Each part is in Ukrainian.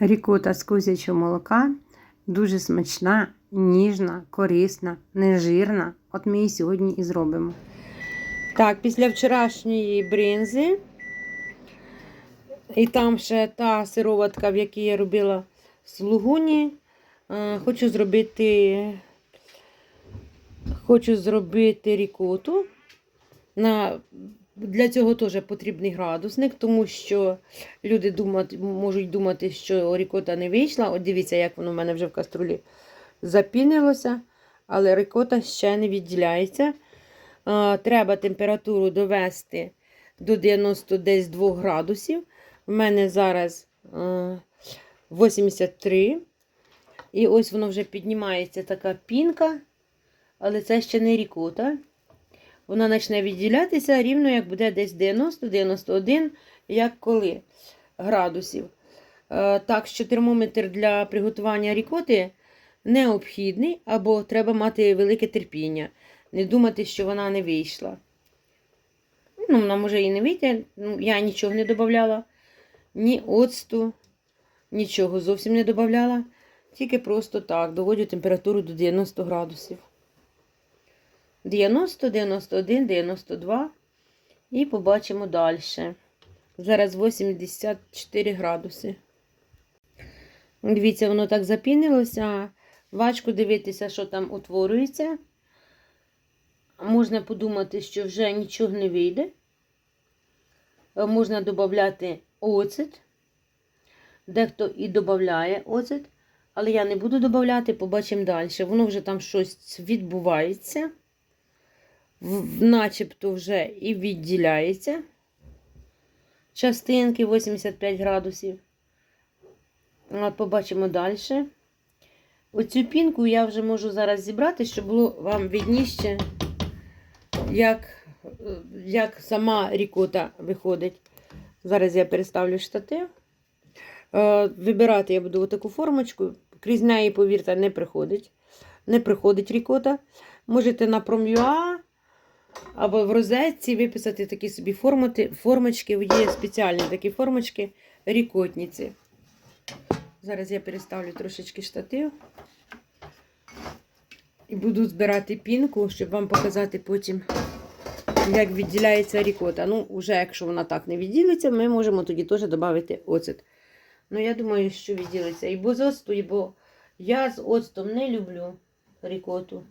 Рікота з козячого молока дуже смачна, ніжна, корисна, нежирна. От ми її сьогодні і зробимо. Так, після вчорашньої бринзи. І там ще та сироватка, в якій я робила слугуні. Е, Хочу зробити, хочу зробити рікоту. На, для цього теж потрібний градусник, тому що люди думати, можуть думати, що рікота не вийшла. От дивіться, як воно в мене вже в каструлі запінилося, але рікота ще не відділяється. Треба температуру довести до 92 градусів. У мене зараз е, 83. І ось воно вже піднімається така пінка, але це ще не рікота. Вона почне відділятися рівно, як буде десь 90-91, як коли градусів. Е, Так що термометр для приготування рікоти необхідний, або треба мати велике терпіння. Не думати, що вона не вийшла. Ну, вона може і не вийти. Ну, я нічого не додавала, ні оцту, нічого зовсім не додавала. Тільки просто так, доводю температуру до 90 градусів. 90, 91, 92. І побачимо далі. Зараз 84 градуси. Дивіться, воно так запінилося. Важко дивитися, що там утворюється. Можна подумати, що вже нічого не вийде. Можна додати оцет. Дехто і додає оцет. Але я не буду додати, побачимо далі. Воно вже там щось відбувається. Начебто вже і відділяється. Частинки 85 градусів. От побачимо далі. Оцю пінку я вже можу зараз зібрати, щоб було вам відніще, як, як сама рікота виходить. Зараз я переставлю штатив. Е, Вибирати я буду таку формочку. Крізь неї, повірте, не приходить. Не приходить рікота. Можете на пром'юа або в розетці виписати такі собі формати, формочки. Є спеціальні такі формочки рікотниці. Зараз я переставлю трошечки штатив. І буду збирати пінку, щоб вам показати потім, як відділяється рікота. Ну, вже якщо вона так не відділиться, ми можемо тоді теж додати оцет. Ну, я думаю, що відділиться. І без оцту, бо я з оцтом не люблю рікоту.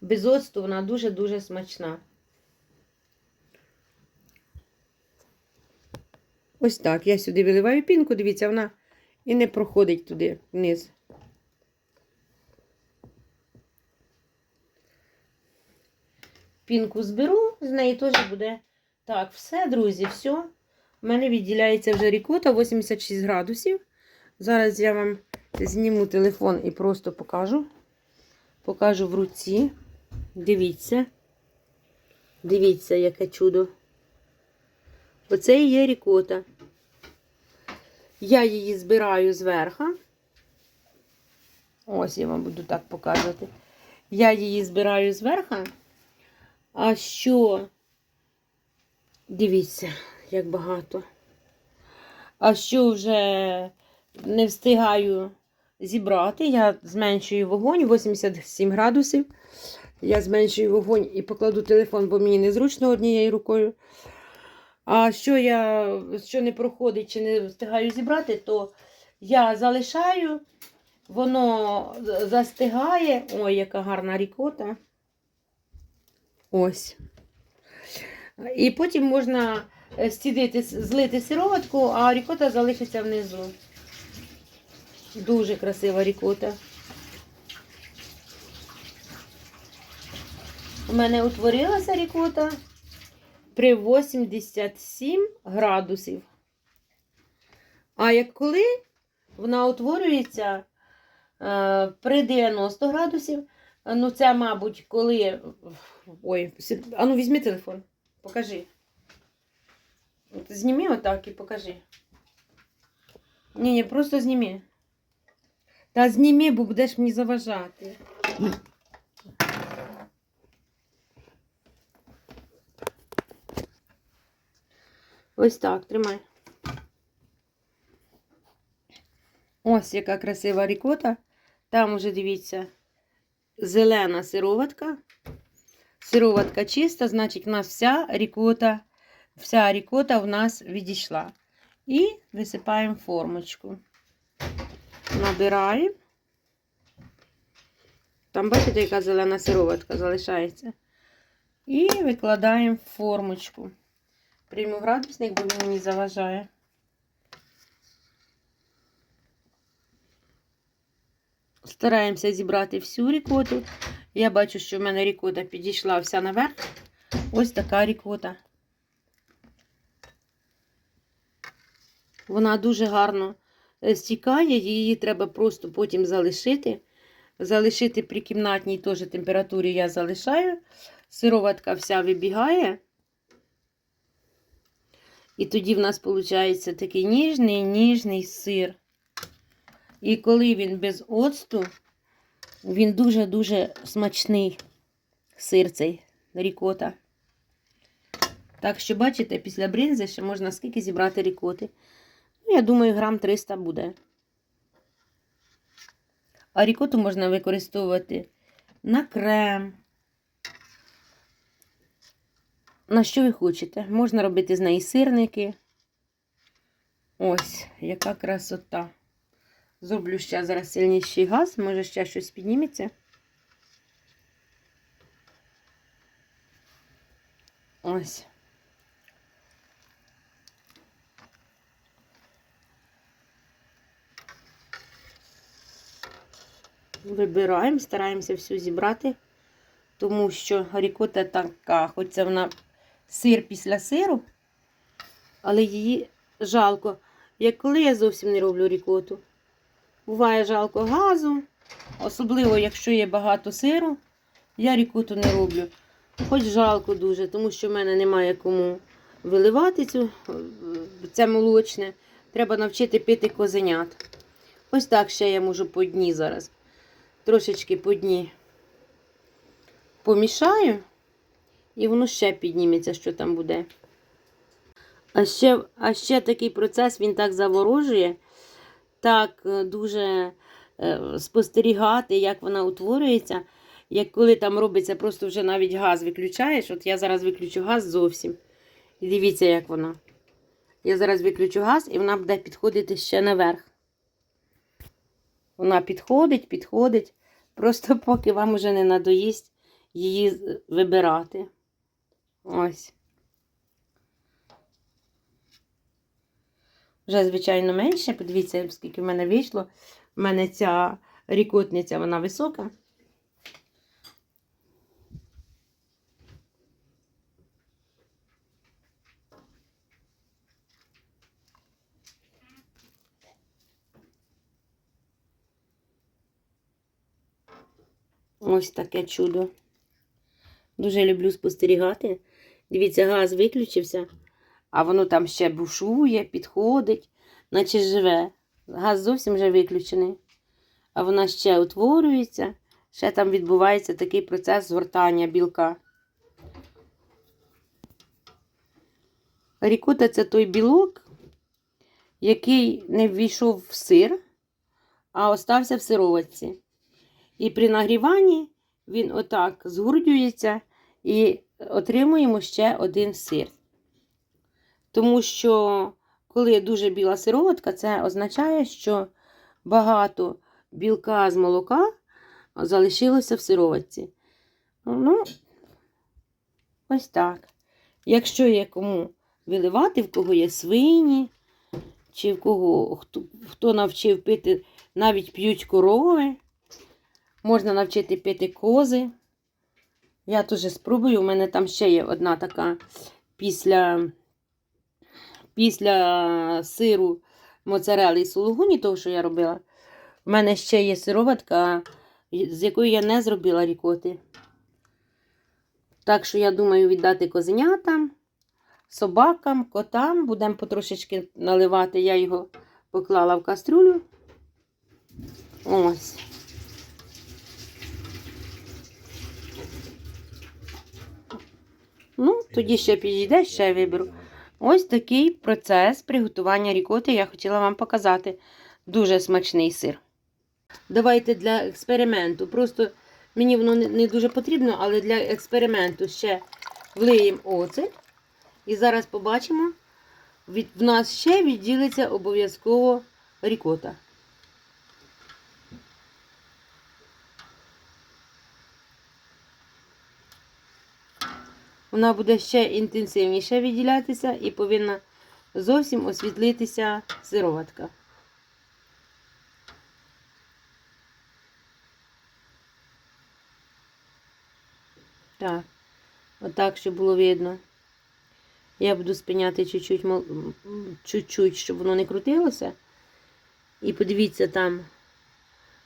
Без оцту вона дуже-дуже смачна. Ось так. Я сюди виливаю пінку, дивіться, вона і не проходить туди вниз. Пінку зберу, з неї теж буде. Так, все, друзі, все. У мене відділяється вже рікота 86 градусів. Зараз я вам зніму телефон і просто покажу. Покажу в руці. Дивіться. Дивіться, яке чудо. Оце і є рікота. Я її збираю зверху. Ось я вам буду так показувати. Я її збираю зверху. А що? Дивіться, як багато. А що вже не встигаю зібрати, я зменшую вогонь 87 градусів. Я зменшую вогонь і покладу телефон, бо мені незручно однією рукою. А що я що не проходить чи не встигаю зібрати, то я залишаю, воно застигає. Ой, яка гарна рікота. Ось. І потім можна стідити, злити сироватку, а рікота залишиться внизу. Дуже красива рікота. У мене утворилася рікота при 87 градусів. А як коли вона утворюється е, при 90 градусів, ну це, мабуть, коли. Ой, а ну візьми телефон, покажи. От Зніми отак і покажи. Ні, ні, просто зніми. Та зніми, бо будеш мені заважати. Ось так, тримай. Ось яка красива рікота. Там уже дивіться, зелена сироватка. Сироватка чиста, значить, у нас вся рікота, вся рікота в нас відійшла. І висипаємо формочку. Набираємо. Там, бачите, яка зелена сироватка залишається. І викладаємо в формочку. Прийму градусник, бо він мені заважає. Стараємося зібрати всю рікоту. Я бачу, що в мене рікота підійшла вся наверх. Ось така рікота. Вона дуже гарно е, стікає, її треба просто потім залишити. Залишити при кімнатній теж температурі я залишаю. Сироватка вся вибігає. І тоді в нас виходить такий ніжний, ніжний сир. І коли він без оцту, він дуже-дуже смачний сир цей рікота. Так що, бачите, після бринзи ще можна скільки зібрати рікоти. Ну, я думаю, грам 300 буде. А рікоту можна використовувати на крем. На що ви хочете? Можна робити з неї сирники. Ось, яка красота. Зроблю ще зараз сильніший газ, може ще щось підніметься. Ось. Вибираємо, стараємося всю зібрати, тому що рікота така, хоч це вона сир після сиру, але її жалко. Як коли я зовсім не роблю рікоту. Буває жалко газу, особливо, якщо є багато сиру, я рікоту не роблю. Хоч жалко дуже, тому що в мене немає кому виливати цю, це молочне. Треба навчити пити козенят. Ось так ще я можу по дні зараз. Трошечки по дні помішаю, і воно ще підніметься, що там буде. А ще, а ще такий процес він так заворожує так е, дуже е, спостерігати, як вона утворюється. Як коли там робиться, просто вже навіть газ виключаєш. От я зараз виключу газ зовсім. І дивіться, як вона. Я зараз виключу газ і вона буде підходити ще наверх. Вона підходить, підходить. Просто поки вам уже не надоїсть її вибирати. Ось. Вже, звичайно, менше. Подивіться, скільки в мене вийшло. У мене ця рікотниця, вона висока. Ось таке чудо. Дуже люблю спостерігати. Дивіться, газ виключився. А воно там ще бушує, підходить, наче живе. Газ зовсім вже виключений. А вона ще утворюється, ще там відбувається такий процес згортання білка. Рікота це той білок, який не ввійшов в сир, а остався в сироватці. І при нагріванні він отак згурдюється і отримуємо ще один сир. Тому що, коли дуже біла сироватка, це означає, що багато білка з молока залишилося в сироватці. Ну, ось так. Якщо є кому виливати, в кого є свині, чи в кого хто, хто навчив пити, навіть п'ють корови, можна навчити пити кози. Я теж спробую. У мене там ще є одна така після після сиру моцарели і сулугуні, того, що я робила, в мене ще є сироватка, з якою я не зробила рікоти. Так що, я думаю, віддати козенятам, собакам, котам. Будемо потрошечки наливати. Я його поклала в кастрюлю. Ось. Ну, тоді ще підійде, ще виберу. Ось такий процес приготування рікоти я хотіла вам показати. Дуже смачний сир. Давайте для експерименту. Просто мені воно не, дуже потрібно, але для експерименту ще влиємо оцет. І зараз побачимо, від, в нас ще відділиться обов'язково рікота. Вона буде ще інтенсивніше відділятися і повинна зовсім освітлитися сироватка. Так, отак, щоб було видно. Я буду спиняти чуть-чуть, щоб воно не крутилося. І подивіться там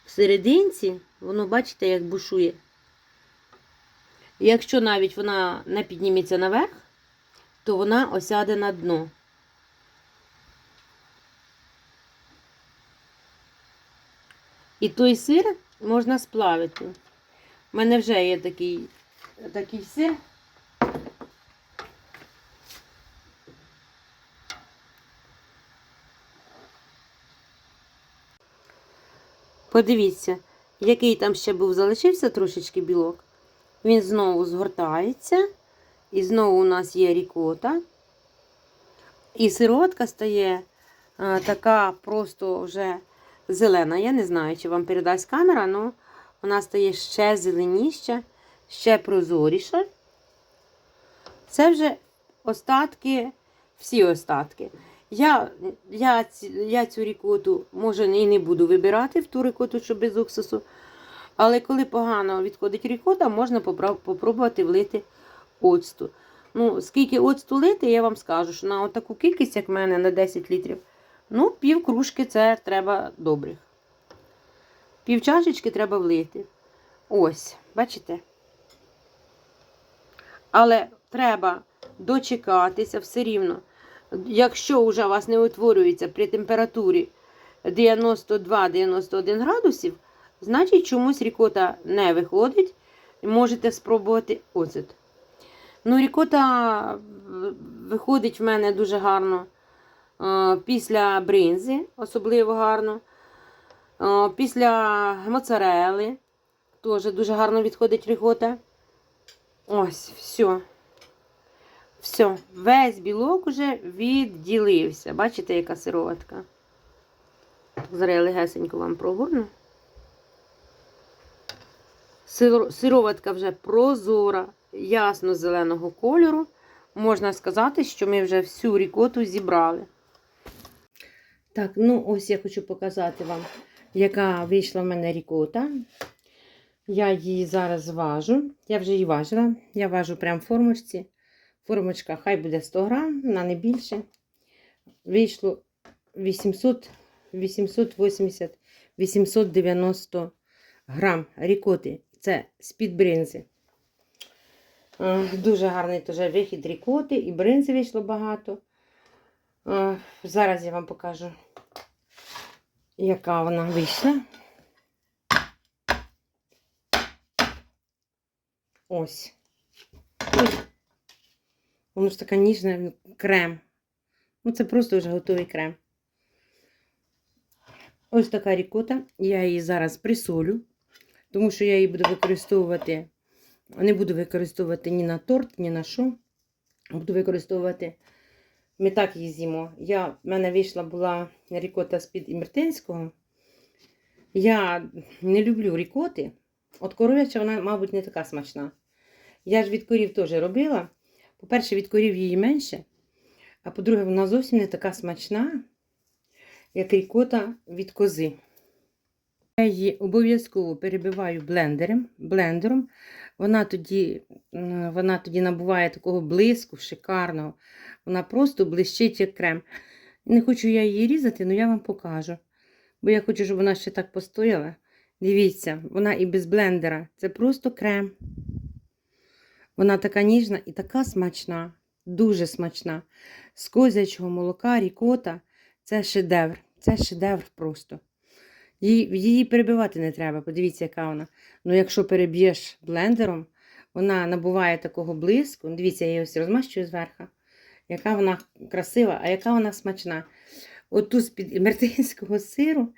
в серединці, воно, бачите, як бушує. Якщо навіть вона не підніметься наверх, то вона осяде на дно. І той сир можна сплавити. У мене вже є такий, такий сир. Подивіться, який там ще був залишився трошечки білок. Він знову згортається. І знову у нас є рікота. І сироватка стає а, така просто вже зелена. Я не знаю, чи вам передасть камера, але вона стає ще зеленіша, ще прозоріша. Це вже остатки, всі остатки. Я, я, я цю рікоту, може, і не буду вибирати в ту рікоту, що без уксусу. Але коли погано відходить рікота, можна попробувати влити оцту. Ну, скільки оцту лити, я вам скажу, що на таку кількість, як в мене, на 10 літрів, ну, пів кружки це треба добрих. Пів чашечки треба влити. Ось, бачите? Але треба дочекатися все рівно. Якщо вже у вас не утворюється при температурі 92-91 градусів, значить чомусь рікота не виходить. Можете спробувати оцет. Ну, рікота виходить в мене дуже гарно е, після бринзи, особливо гарно. Е, Після моцарели теж дуже гарно відходить рікота. Ось, все. Все, весь білок уже відділився. Бачите, яка сироватка? Зараз я вам прогорну. Сиро- Сироватка вже прозора, ясно-зеленого кольору. Можна сказати, що ми вже всю рікоту зібрали. Так, ну ось я хочу показати вам, яка вийшла в мене рікота. Я її зараз важу. Я вже її важила. Я важу прямо в формочці. Формочка хай буде 100 грам, вона не більше. Вийшло 800, 880, 890 грам рікоти. Це з-під бринзи. Е, Дуже гарний теж вихід рікоти, і бринзи вийшло багато. Е, Зараз я вам покажу, яка вона вийшла. Ось. Ой. Воно ж така ніжна крем. Ну, це просто вже готовий крем. Ось така рікота. Я її зараз присолю, тому що я її буду використовувати. Не буду використовувати ні на торт, ні на що. Буду використовувати. Ми так її з'їмо. Я, в мене вийшла була рікота з-під Імертинського. Я не люблю рікоти. От коров'яча вона, мабуть, не така смачна. Я ж від корів теж робила. По-перше, від корів її менше. А по-друге, вона зовсім не така смачна, як рікота від кози. Я її обов'язково перебиваю блендером. блендером. Вона тоді, вона тоді набуває такого блиску, шикарного. Вона просто блищить як крем. Не хочу я її різати, але я вам покажу. Бо я хочу, щоб вона ще так постояла. Дивіться, вона і без блендера. Це просто крем. Вона така ніжна і така смачна, дуже смачна. З козячого молока, рікота це шедевр. Це шедевр просто. Її, її перебивати не треба. Подивіться, яка вона. Ну, якщо переб'єш блендером, вона набуває такого блиску. Дивіться, я її ось розмащую зверху. Яка вона красива, а яка вона смачна. оту з-під мертинського сиру.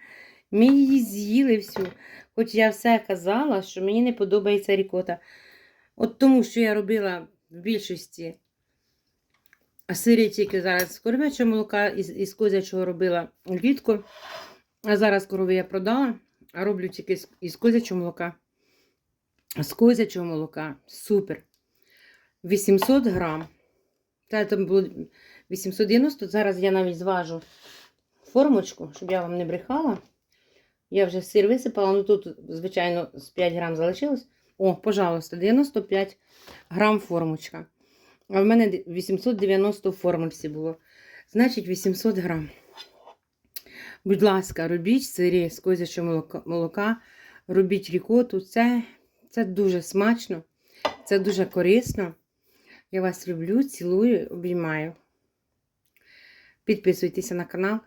Ми її з'їли всю. Хоч я все казала, що мені не подобається рікота. От тому, що я робила в більшості сирі тільки зараз з коров'ячого молока, із, із козячого робила влітку. А зараз корови я продала, а роблю тільки із козячого молока. З козячого молока. Супер. 800 грам. Та там було 890, зараз я навіть зважу формочку, щоб я вам не брехала. Я вже сир висипала, ну тут, звичайно, з 5 грам залишилось. О, пожалуйста, 95 грам формочка. А в мене 890 в формульці було. Значить, 800 грам. Будь ласка, робіть сирі з козячого молока, робіть рікоту. Це, це дуже смачно, це дуже корисно. Я вас люблю, цілую, обіймаю. Підписуйтеся на канал.